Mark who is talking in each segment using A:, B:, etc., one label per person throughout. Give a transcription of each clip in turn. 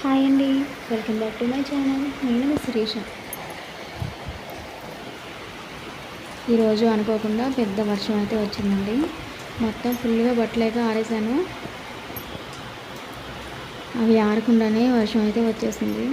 A: Hi అండి welcome back to my channel నేను మీ శిరీష ఈరోజు అనుకోకుండా పెద్ద వర్షం అయితే వచ్చిందండి. మొత్తం ఫుల్గా బట్టలేక ఆరేసాను అవి ఆరకుండానే వర్షం అయితే వచ్చేసింది.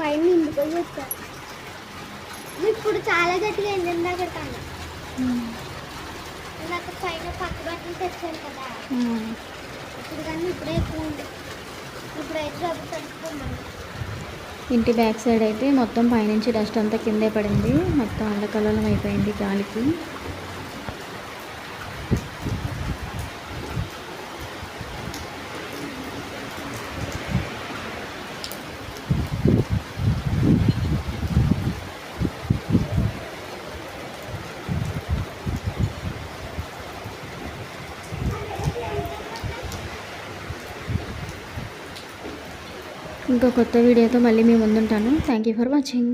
B: పైన నిండుకొని వచ్చారు ఇప్పుడు చాలా గట్టిగా అయింది ఇందాక కన్నా ఇందాక పైన పక్క బట్టలు తెచ్చాను కదా. ఇప్పుడు కానీ ఇప్పుడే ఎక్కువ ఉంది. ఇప్పుడైతే తడుచుకోమని
A: ఇంటి బ్యాక్ సైడ్ అయితే మొత్తం పైనుంచి డస్ట్ అంతా కిందే పడింది. మొత్తం అల్లకల్లోలం అయిపోయింది గాలికి. ఇంకో కొత్త వీడియోతో మళ్ళీ మీ ముందుంటాను. Thank you for watching